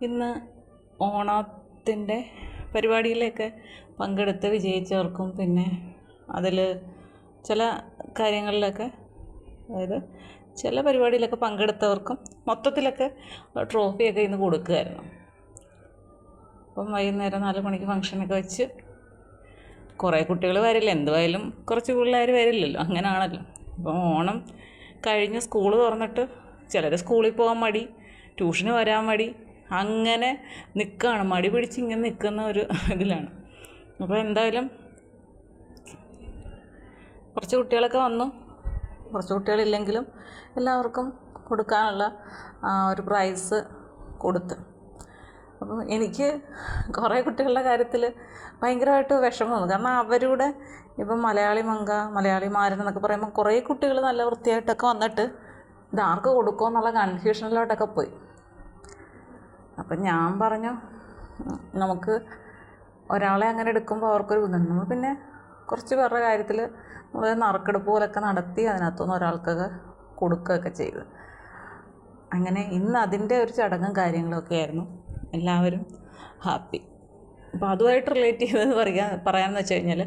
ഇന്ന് ഓണത്തിന്റെ പരിപാടിയിലൊക്കെ പങ്കെടുത്ത് വിജയിച്ചവർക്കും പിന്നെ അതിൽ ചില കാര്യങ്ങളിലൊക്കെ അതായത് ചില പരിപാടിയിലൊക്കെ പങ്കെടുത്തവർക്കും മൊത്തത്തിലൊക്കെ ട്രോഫിയൊക്കെ ഇന്ന് കൊടുക്കുമായിരുന്നു അപ്പം വൈകുന്നേരം നാല് മണിക്ക് ഫംഗ്ഷനൊക്കെ വെച്ച് കുറേ കുട്ടികൾ വരില്ല. എന്തുവായാലും കുറച്ച് പിള്ളേർ വരില്ലല്ലോ. അങ്ങനെയാണല്ലോ അപ്പം ഓണം കഴിഞ്ഞ് സ്കൂൾ തുറന്നിട്ട് ചിലർ സ്കൂളിൽ പോകാൻ മടി ട്യൂഷന് വരാൻ മടി അങ്ങനെ നിൽക്കുകയാണ് മടി പിടിച്ച് ഇങ്ങനെ നിൽക്കുന്ന ഒരു ഇതിലാണ്. അപ്പോൾ എന്തായാലും കുറച്ച് കുട്ടികളൊക്കെ വന്നു. കുറച്ച് കുട്ടികളില്ലെങ്കിലും എല്ലാവർക്കും കൊടുക്കാനുള്ള ഒരു പ്രൈസ് കൊടുത്ത്. അപ്പം എനിക്ക് കുറേ കുട്ടികളുടെ കാര്യത്തിൽ ഭയങ്കരമായിട്ട് വിഷമം. തോന്നും കാരണം അവരുടെ ഇപ്പം മലയാളി മങ്ക മലയാളി മാരൻ എന്നൊക്കെ പറയുമ്പോൾ കുറേ കുട്ടികൾ നല്ല വൃത്തിയായിട്ടൊക്കെ വന്നിട്ട് ഇത് ആർക്ക് കൊടുക്കുമോ എന്നുള്ള കൺഫ്യൂഷനിലോട്ടൊക്കെ പോയി. അപ്പം ഞാൻ പറഞ്ഞു നമുക്ക് ഒരാളെ അങ്ങനെ എടുക്കുമ്പോൾ അവർക്കൊരു ബുദ്ധിമുട്ട് നമ്മൾ പിന്നെ കുറച്ച് പേരുടെ കാര്യത്തിൽ നമ്മൾ നറുക്കെടുപ്പ് പോലൊക്കെ നടത്തി അതിനകത്തുനിന്ന് ഒരാൾക്കൊക്കെ കൊടുക്കുകയൊക്കെ ചെയ്തു. അങ്ങനെ ഇന്ന് അതിന്റെ ഒരു ചടങ്ങും കാര്യങ്ങളൊക്കെ ആയിരുന്നു. എല്ലാവരും ഹാപ്പി. അപ്പോൾ അതുമായിട്ട് റിലേറ്റ് ചെയ്തത് പറയാ പറയാമെന്ന് വെച്ച് കഴിഞ്ഞാൽ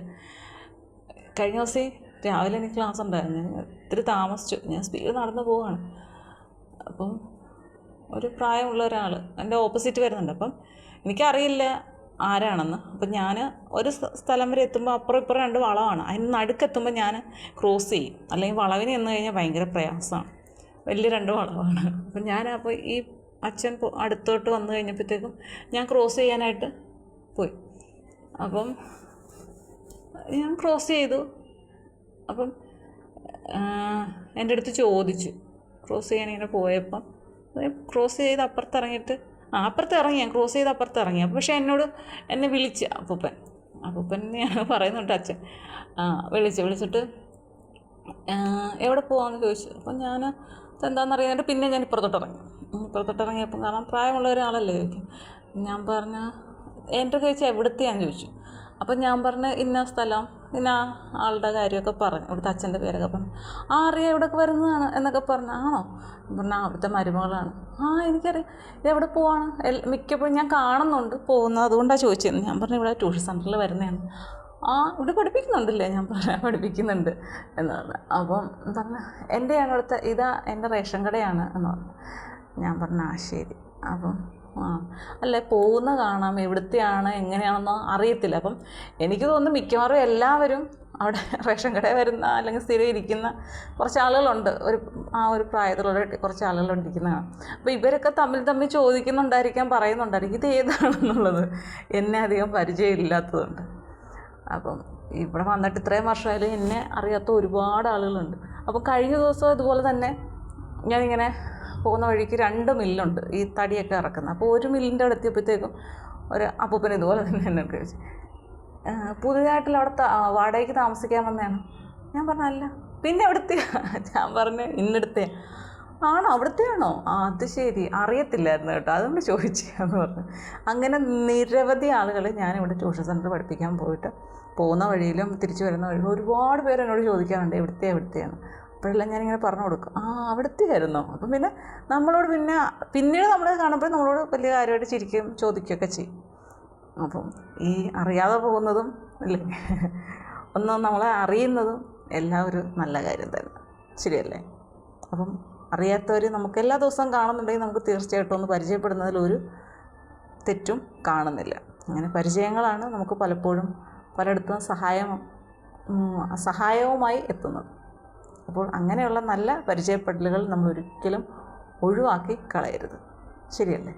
കഴിഞ്ഞ ദിവസം രാവിലെ എനിക്ക് ക്ലാസ് ഉണ്ടായിരുന്നു. ഞാൻ ഇത്തിരി താമസിച്ചു. ഞാൻ സ്പീഡ് നടന്നു പോവുകയാണ് അപ്പം ഒരു പ്രായമുള്ള ഒരാൾ എന്റെ ഓപ്പോസിറ്റ് വരുന്നുണ്ട്. അപ്പം എനിക്കറിയില്ല ആരാണെന്ന്. അപ്പം ഞാൻ ഒരു സ്ഥലം വരെ എത്തുമ്പോൾ അപ്പുറം ഇപ്പുറം രണ്ട് വളമാണ് അതിന് നടുക്കെത്തുമ്പോൾ ഞാൻ ക്രോസ് ചെയ്യും. അല്ലെങ്കിൽ വളവിന് ചെന്ന് കഴിഞ്ഞാൽ ഭയങ്കര പ്രയാസമാണ്. വലിയ രണ്ട് വളവാണ്. അപ്പം ഞാൻ അപ്പോൾ ഈ അച്ഛൻ അടുത്തോട്ട് വന്നു കഴിഞ്ഞപ്പോഴത്തേക്കും ഞാൻ ക്രോസ് ചെയ്യാനായിട്ട് പോയി. അപ്പം ഞാൻ ക്രോസ് ചെയ്തു. അപ്പം എന്റെ അടുത്ത് ചോദിച്ചു. ക്രോസ് ചെയ്യാൻ ഇങ്ങനെ പോയപ്പം ക്രോസ് ചെയ്ത് അപ്പുറത്ത് ഇറങ്ങിയിട്ട് ആ അപ്പുറത്ത് ഇറങ്ങി ഞാൻ ക്രോസ് ചെയ്ത് അപ്പുറത്ത് ഇറങ്ങി പക്ഷേ എന്നോട് എന്നെ വിളിച്ച് അപ്പൂപ്പൻ. അപ്പൂപ്പൻ ഞാൻ പറയുന്നുണ്ട് അച്ഛൻ. ആ വിളിച്ച് വിളിച്ചിട്ട് എവിടെ പോകാമെന്ന് ചോദിച്ചു. അപ്പം ഞാൻ എന്താണെന്ന് അറിയാനായിട്ട് പിന്നെ ഞാൻ ഇപ്പുറത്തോട്ട് ഇറങ്ങി ഇപ്പുറത്തോട്ട് ഇറങ്ങിയപ്പം കാരണം പ്രായമുള്ള ഒരാളല്ലേ ചോദിക്കും. ഞാൻ പറഞ്ഞ എന്റെ ചോദിച്ചാൽ എവിടുത്തെയാന്ന് ചോദിച്ചു. അപ്പം ഞാൻ പറഞ്ഞ ഇന്ന സ്ഥലം ഇന്ന ആളുടെ കാര്യമൊക്കെ പറഞ്ഞു ഇവിടുത്തെ അച്ഛന്റെ പേരൊക്കെ പറഞ്ഞു. ആ അറിയാം ഇവിടെയൊക്കെ വരുന്നതാണ് എന്നൊക്കെ പറഞ്ഞു. ആണോ? പറഞ്ഞാൽ അവിടുത്തെ മരുമകളാണ്. ആ എനിക്കറിയാം. എവിടെ പോവാണ്? മിക്കപ്പോഴും ഞാൻ കാണുന്നുണ്ട് പോകുന്നത് അതുകൊണ്ടാണ് ചോദിച്ചത്. ഞാൻ പറഞ്ഞു ഇവിടെ ട്യൂഷൻ സെന്ററിൽ വരുന്നതാണ്. ആ ഇവിടെ പഠിപ്പിക്കുന്നുണ്ടല്ലേ? ഞാൻ പറയാം പഠിപ്പിക്കുന്നുണ്ട്. എന്ന് പറഞ്ഞു. അപ്പം പറഞ്ഞു എന്റെയാണ് ഇവിടുത്തെ ഇതാ എന്റെ റേഷൻ കടയാണ് എന്ന് പറഞ്ഞു. ഞാൻ പറഞ്ഞു ആ ശരി. അപ്പം ആ അല്ലേ? പോകുന്ന കാണാം. എവിടുത്തെയാണ്? എങ്ങനെയാണെന്നോ അറിയത്തില്ല. അപ്പം എനിക്ക് തോന്നുന്നു മിക്കവാറും എല്ലാവരും അവിടെ റേഷൻ കടയിൽ വരുന്ന അല്ലെങ്കിൽ സ്ഥിരം ഇരിക്കുന്ന കുറച്ച് ആളുകളുണ്ട് ഒരു ആ ഒരു പ്രായത്തിലുള്ള കുറച്ച് ആളുകളുണ്ടിരിക്കുന്നതാണ് അപ്പോൾ ഇവരൊക്കെ തമ്മിൽ തമ്മിൽ ചോദിക്കുന്നുണ്ടായിരിക്കാം പറയുന്നുണ്ടായിരിക്കും. ഇത് ഏതാണെന്നുള്ളത് എന്നെ അധികം പരിചയമില്ലാത്തതുണ്ട് അപ്പം ഇവിടെ വന്നിട്ട് ഇത്രയും വർഷമായാലും എന്നെ അറിയാത്ത ഒരുപാട് ആളുകളുണ്ട്. അപ്പോൾ കഴിഞ്ഞ ദിവസം ഇതുപോലെ തന്നെ ഞാനിങ്ങനെ പോകുന്ന വഴിക്ക് രണ്ട് മില്ലുണ്ട് ഈ തടിയൊക്കെ ഇറക്കുന്ന. അപ്പോൾ ഒരു മില്ലിന്റെ അവിടെ എത്തിയപ്പോഴത്തേക്കും ഒരു അപ്പൂപ്പൻ ഇതുപോലെ തന്നെ എന്നെ "ആ, പുതിയതായിട്ടുള്ള അവിടെ വാടകയ്ക്ക് താമസിക്കാൻ വന്നതാണ്. ഞാൻ പറഞ്ഞു അല്ല പിന്നെ എവിടുത്തെയാ ഞാൻ പറഞ്ഞു ഇന്നെടുത്തേ. ആണോ? അവിടുത്തെയാണോ? ആ അത് ശരി. അറിയത്തില്ലായിരുന്നു കേട്ടോ. അതുകൊണ്ട് ചോദിച്ചെന്ന് പറഞ്ഞു. അങ്ങനെ നിരവധി ആളുകൾ ഞാനിവിടെ ട്യൂഷൻ സെന്റർ പഠിപ്പിക്കാൻ പോയിട്ട് പോകുന്ന വഴിയിലും തിരിച്ചു വരുന്ന വഴിയിലും ഒരുപാട് പേര് എന്നോട് ചോദിക്കാറുണ്ട് എവിടുത്തെ എവിടുത്തെയാണ് അപ്പോഴെല്ലാം ഞാനിങ്ങനെ പറഞ്ഞു കൊടുക്കും. ആ അവിടുത്തെ ആയിരുന്നു അപ്പം പിന്നെ നമ്മളോട് പിന്നെ പിന്നീട് നമ്മൾ കാണുമ്പോൾ നമ്മളോട് വലിയ കാര്യമായിട്ട് ചിരിക്കുകയും ചോദിക്കുകയൊക്കെ ചെയ്യും. അപ്പം ഈ അറിയാതെ പോകുന്നതും അല്ലേ? ഒന്നും നമ്മളെ അറിയുന്നതും എല്ലാം ഒരു നല്ല കാര്യം തന്നെ. ശരിയല്ലേ? അപ്പം അറിയാത്തവർ നമുക്ക് എല്ലാ ദിവസവും കാണുന്നുണ്ടെങ്കിൽ നമുക്ക് തീർച്ചയായിട്ടും ഒന്ന് പരിചയപ്പെടുന്നതിൽ ഒരു തെറ്റും കാണുന്നില്ല. അങ്ങനെ പരിചയങ്ങളാണ് നമുക്ക് പലപ്പോഴും പലയിടത്തും സഹായം സഹായവുമായി എത്തുന്നത്. അപ്പോൾ അങ്ങനെയുള്ള നല്ല പരിചയപ്പെടലുകൾ നമ്മൾ ഒരിക്കലും ഒഴിവാക്കി കളയരുത്. ശരിയല്ലേ?